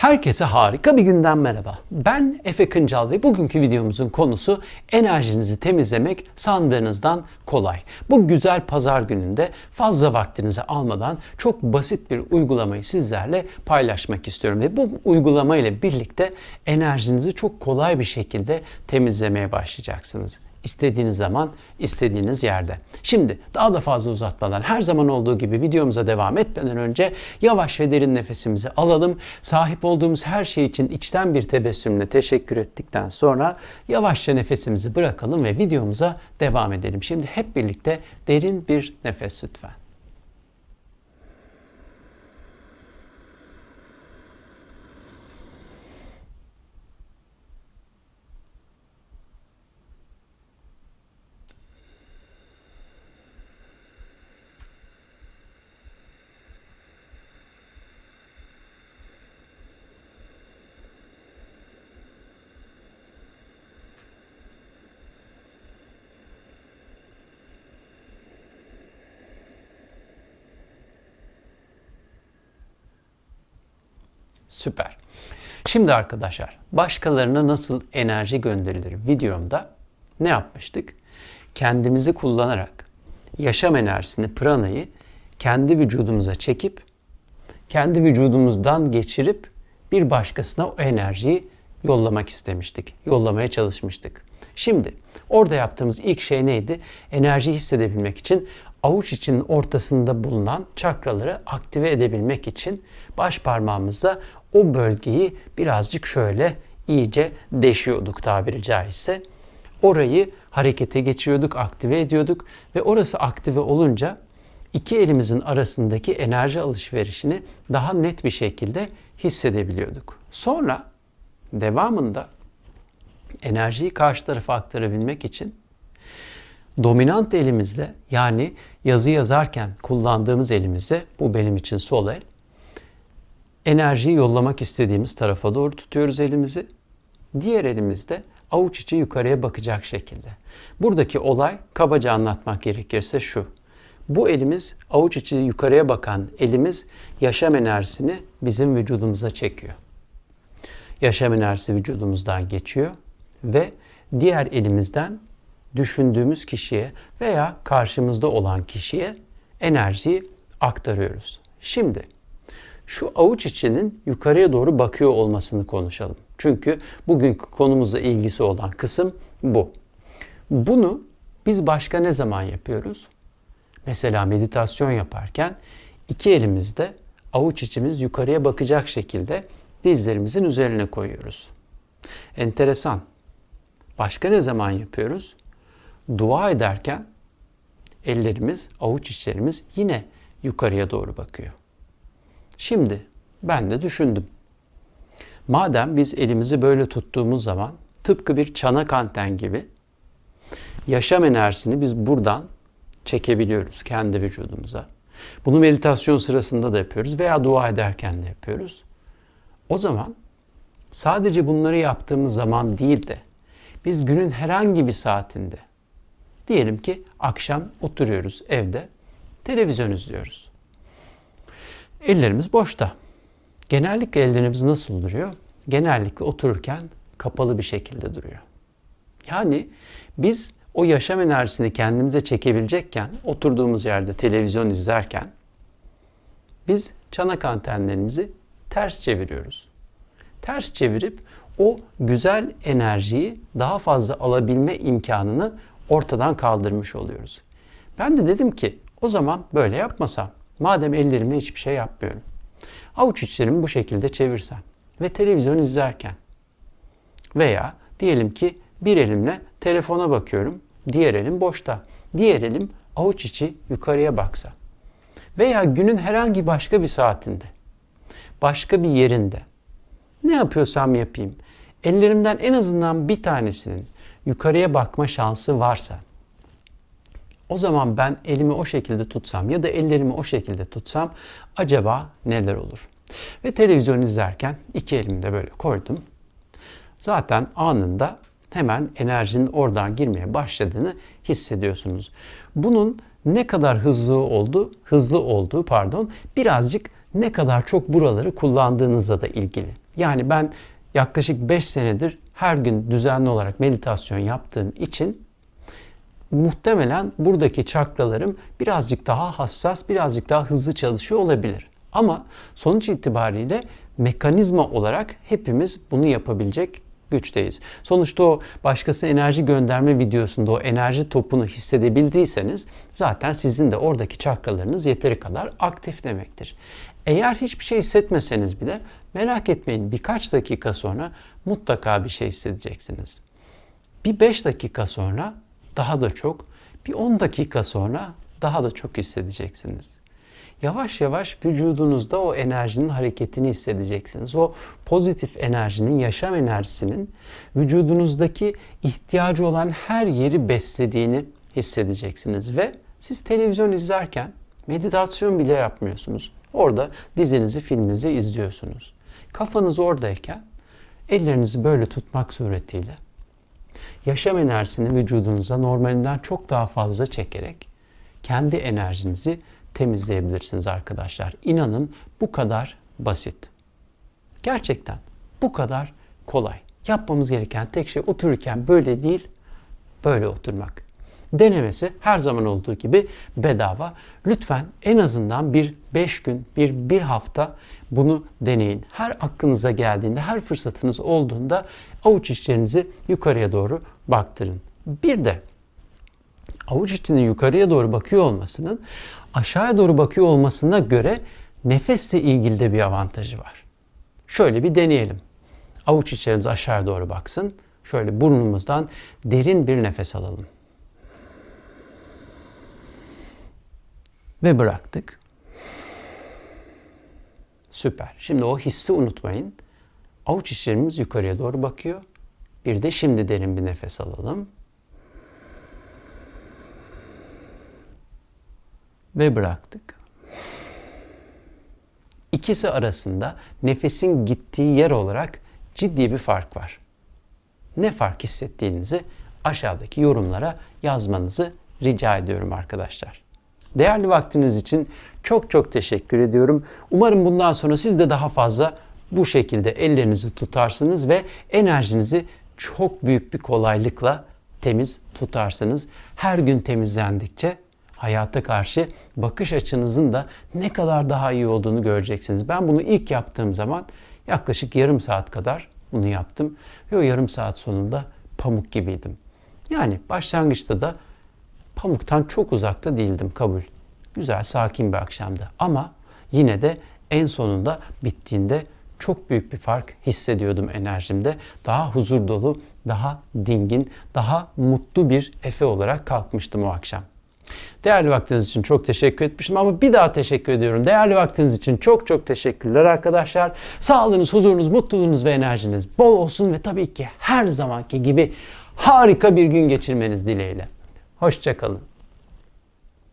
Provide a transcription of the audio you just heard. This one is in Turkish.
Herkese harika bir günden merhaba. Ben Efe Kıncal ve bugünkü videomuzun konusu enerjinizi temizlemek sandığınızdan kolay. Bu güzel pazar gününde fazla vaktinizi almadan çok basit bir uygulamayı sizlerle paylaşmak istiyorum. Ve bu uygulama ile birlikte enerjinizi çok kolay bir şekilde temizlemeye başlayacaksınız. İstediğiniz zaman, istediğiniz yerde. Şimdi daha da fazla uzatmadan her zaman olduğu gibi videomuza devam etmeden önce yavaş ve derin nefesimizi alalım. Sahip olduğumuz her şey için içten bir tebessümle teşekkür ettikten sonra yavaşça nefesimizi bırakalım ve videomuza devam edelim. Şimdi hep birlikte derin bir nefes lütfen. Süper. Şimdi arkadaşlar başkalarına nasıl enerji gönderilir videomda ne yapmıştık? Kendimizi kullanarak yaşam enerjisini, pranayı kendi vücudumuza çekip kendi vücudumuzdan geçirip bir başkasına o enerjiyi yollamak istemiştik. Yollamaya çalışmıştık. Şimdi orada yaptığımız ilk şey neydi? Enerji hissedebilmek için avuç içinin ortasında bulunan çakraları aktive edebilmek için baş parmağımızla o bölgeyi birazcık şöyle iyice deşiyorduk tabiri caizse. Orayı harekete geçiriyorduk, aktive ediyorduk ve orası aktive olunca iki elimizin arasındaki enerji alışverişini daha net bir şekilde hissedebiliyorduk. Sonra devamında enerjiyi karşı tarafa aktarabilmek için dominant elimizle yani yazı yazarken kullandığımız elimizle bu benim için sol el enerjiyi yollamak istediğimiz tarafa doğru tutuyoruz elimizi. Diğer elimizde avuç içi yukarıya bakacak şekilde. Buradaki olay kabaca anlatmak gerekirse şu. Bu elimiz avuç içi yukarıya bakan elimiz yaşam enerjisini bizim vücudumuza çekiyor. Yaşam enerjisi vücudumuzdan geçiyor ve diğer elimizden düşündüğümüz kişiye veya karşımızda olan kişiye enerjiyi aktarıyoruz. Şimdi şu avuç içinin yukarıya doğru bakıyor olmasını konuşalım. Çünkü bugünkü konumuzla ilgisi olan kısım bu. Bunu biz başka ne zaman yapıyoruz? Mesela meditasyon yaparken iki elimizde avuç içimiz yukarıya bakacak şekilde dizlerimizin üzerine koyuyoruz. Enteresan. Başka ne zaman yapıyoruz? Dua ederken ellerimiz, avuç içlerimiz yine yukarıya doğru bakıyor. Şimdi ben de düşündüm. Madem biz elimizi böyle tuttuğumuz zaman tıpkı bir çanak anten gibi yaşam enerjisini biz buradan çekebiliyoruz kendi vücudumuza. Bunu meditasyon sırasında da yapıyoruz veya dua ederken de yapıyoruz. O zaman sadece bunları yaptığımız zaman değil de biz günün herhangi bir saatinde diyelim ki akşam oturuyoruz evde televizyon izliyoruz. Ellerimiz boşta. Genellikle ellerimiz nasıl duruyor? Genellikle otururken kapalı bir şekilde duruyor. Yani biz o yaşam enerjisini kendimize çekebilecekken oturduğumuz yerde televizyon izlerken biz çanak antenlerimizi ters çeviriyoruz. Ters çevirip o güzel enerjiyi daha fazla alabilme imkanını ortadan kaldırmış oluyoruz. Ben de dedim ki o zaman böyle yapmasam. Madem ellerimle hiçbir şey yapmıyorum. Avuç içlerimi bu şekilde çevirsem ve televizyon izlerken veya diyelim ki bir elimle telefona bakıyorum, diğer elim boşta. Diğer elim avuç içi yukarıya baksa. Veya günün herhangi başka bir saatinde, başka bir yerinde ne yapıyorsam yapayım, ellerimden en azından bir tanesinin yukarıya bakma şansı varsa o zaman ben elimi o şekilde tutsam ya da ellerimi o şekilde tutsam acaba neler olur? Ve televizyon izlerken iki elimi de böyle koydum. Zaten anında hemen enerjinin oradan girmeye başladığını hissediyorsunuz. Bunun ne kadar hızlı oldu, hızlı olduğu pardon, birazcık ne kadar çok buraları kullandığınızla da ilgili. Yani ben yaklaşık 5 senedir her gün düzenli olarak meditasyon yaptığım için muhtemelen buradaki çakralarım birazcık daha hassas, birazcık daha hızlı çalışıyor olabilir. Ama sonuç itibariyle mekanizma olarak hepimiz bunu yapabilecek güçteyiz. Sonuçta o başkası enerji gönderme videosunda o enerji topunu hissedebildiyseniz zaten sizin de oradaki çakralarınız yeteri kadar aktif demektir. Eğer hiçbir şey hissetmeseniz bile merak etmeyin birkaç dakika sonra mutlaka bir şey hissedeceksiniz. Bir 5 dakika sonra daha da çok, bir 10 dakika sonra daha da çok hissedeceksiniz. Yavaş yavaş vücudunuzda o enerjinin hareketini hissedeceksiniz. O pozitif enerjinin, yaşam enerjisinin vücudunuzdaki ihtiyacı olan her yeri beslediğini hissedeceksiniz ve siz televizyon izlerken meditasyon bile yapmıyorsunuz. Orada dizinizi, filminizi izliyorsunuz. Kafanız oradayken ellerinizi böyle tutmak suretiyle yaşam enerjisini vücudunuza normalinden çok daha fazla çekerek kendi enerjinizi temizleyebilirsiniz arkadaşlar. İnanın bu kadar basit. Gerçekten bu kadar kolay. Yapmamız gereken tek şey otururken böyle değil, böyle oturmak. Denemesi her zaman olduğu gibi bedava. Lütfen en azından bir 5 gün, bir bir hafta bunu deneyin. Her aklınıza geldiğinde, her fırsatınız olduğunda avuç içlerinizi yukarıya doğru baktırın. Bir de avuç içinin yukarıya doğru bakıyor olmasının aşağıya doğru bakıyor olmasına göre nefesle ilgili de bir avantajı var. Şöyle bir deneyelim. Avuç içlerimiz aşağıya doğru baksın. Şöyle burnumuzdan derin bir nefes alalım. Ve bıraktık. Süper. Şimdi o hissi unutmayın. Avuç içlerimiz yukarıya doğru bakıyor. Bir de şimdi derin bir nefes alalım. Ve bıraktık. İkisi arasında nefesin gittiği yer olarak ciddi bir fark var. Ne fark hissettiğinizi aşağıdaki yorumlara yazmanızı rica ediyorum arkadaşlar. Değerli vaktiniz için çok çok teşekkür ediyorum. Umarım bundan sonra siz de daha fazla bu şekilde ellerinizi tutarsınız ve enerjinizi çok büyük bir kolaylıkla temiz tutarsınız. Her gün temizlendikçe hayata karşı bakış açınızın da ne kadar daha iyi olduğunu göreceksiniz. Ben bunu ilk yaptığım zaman yaklaşık yarım saat kadar bunu yaptım ve o yarım saat sonunda pamuk gibiydim. Yani başlangıçta da pamuktan çok uzakta değildim kabul. Güzel, sakin bir akşamdı. Ama yine de en sonunda bittiğinde çok büyük bir fark hissediyordum enerjimde. Daha huzur dolu, daha dingin, daha mutlu bir Efe olarak kalkmıştım o akşam. Değerli vaktiniz için çok teşekkür etmiştim ama bir daha teşekkür ediyorum. Değerli vaktiniz için çok çok teşekkürler arkadaşlar. Sağlığınız, huzurunuz, mutluluğunuz ve enerjiniz bol olsun ve tabii ki her zamanki gibi harika bir gün geçirmeniz dileğiyle. Hoşçakalın.